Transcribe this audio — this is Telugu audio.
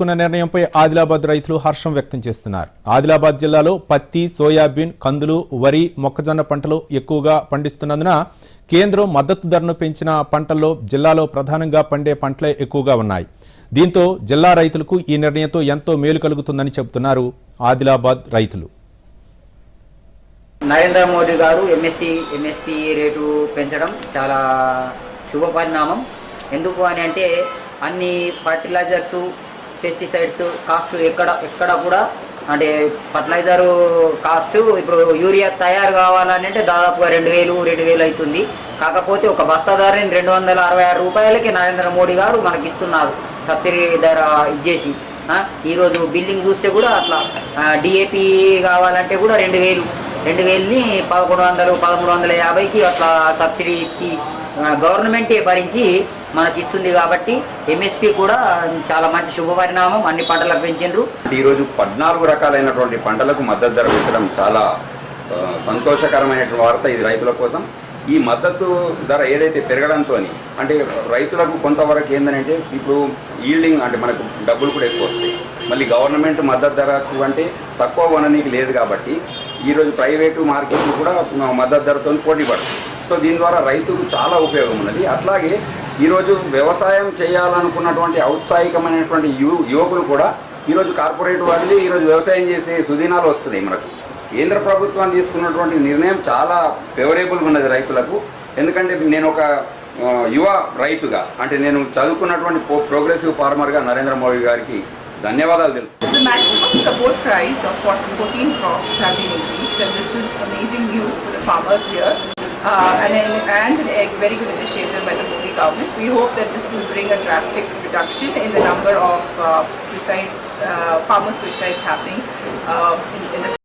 తీసుకున్న నిర్ణయంపై ఆదిలాబాద్ రైతులు హర్షం వ్యక్తం చేస్తున్నారు. ఆదిలాబాద్ జిల్లాలో పత్తి సోయాబీన్ కందులు వరి మొక్కజొన్న పంటలు ఎక్కువగా పండిస్తున్నందున కేంద్రం మద్దతు ధరను పెంచిన పంటల్లో జిల్లాలో ప్రధానంగా పండే పంటలే ఎక్కువగా ఉన్నాయి. దీంతో జిల్లా రైతులకు ఈ నిర్ణయంతో ఎంతో మేలు కలుగుతుందని చెబుతున్నారు ఆదిలాబాద్ రైతులు. నరేంద్ర మోడీ గారు ఎంఎస్సి ఎంఎస్పి రేటు పెంచడం చాలా శుభ పరిణామం ఎందుకు అని అంటే అన్ని ఫర్టిలైజర్స్ పెస్టిసైడ్స్ కాస్ట్ ఎక్కడ ఎక్కడ కూడా అంటే ఫర్టిలైజర్ కాస్ట్ ఇప్పుడు యూరియా తయారు కావాలని అంటే దాదాపుగా రెండు వేలు రెండు వేలు అవుతుంది. కాకపోతే ఒక బస్తా ధరని రెండు వందల అరవై ఆరు రూపాయలకి నరేంద్ర మోడీ గారు మనకి ఇస్తున్నారు సబ్సిడీ ధర ఇచ్చేసి. ఈరోజు బిల్డింగ్ చూస్తే కూడా అట్లా డిఏపి కావాలంటే కూడా రెండు వేలు రెండు వేలని పదకొండు వందలు పదమూడు వందల యాభైకి అట్లా సబ్సిడీ ఇచ్చి గవర్నమెంటే భరించి మనకి ఇస్తుంది కాబట్టి ఎంఎస్పి కూడా చాలా మంచి శుభ పరిణామం అన్ని పంటలకు పెంచిండ్రు. ఈరోజు పద్నాలుగు రకాలైనటువంటి పంటలకు మద్దతు ధర పెంచడం చాలా ఆ, సంతోషకరమైనటువంటి వార్త ఇది రైతుల కోసం. ఈ మద్దతు ధర ఏదైతే పెరగడంతో అంటే రైతులకు కొంతవరకు ఏంటంటే ఇప్పుడు ఈల్డింగ్ అంటే మనకు డబ్బులు కూడా ఎక్కువ వస్తాయి. మళ్ళీ గవర్నమెంట్ మద్దతు ధరకు అంటే తక్కువ కొననీకి లేదు కాబట్టి ఈరోజు ప్రైవేటు మార్కెట్లు కూడా మద్దతు ధరతో పోటీ పడుతుంది సో దీని ద్వారా రైతుకు చాలా ఉపయోగం ఉన్నది. అట్లాగే ఈరోజు వ్యవసాయం చేయాలనుకున్నటువంటి ఔత్సాహికమైనటువంటి యు యువకులు కూడా ఈరోజు కార్పొరేట్ వదిలి ఈరోజు వ్యవసాయం చేసే సుదినాలు వస్తున్నాయి మనకు. కేంద్ర ప్రభుత్వం తీసుకున్నటువంటి నిర్ణయం చాలా ఫేవరేబుల్గా ఉన్నది రైతులకు. ఎందుకంటే నేను ఒక యువ రైతుగా అంటే నేను చదువుకున్నటువంటి ప్రోగ్రెసివ్ ఫార్మర్గా నరేంద్ర మోడీ గారికి ధన్యవాదాలు తెలుపు uh, an and an egg, very good initiative by the Modi government. We hope that this will bring a drastic reduction in the number of uh, suicides, uh, farmer suicides happening uh, in, in the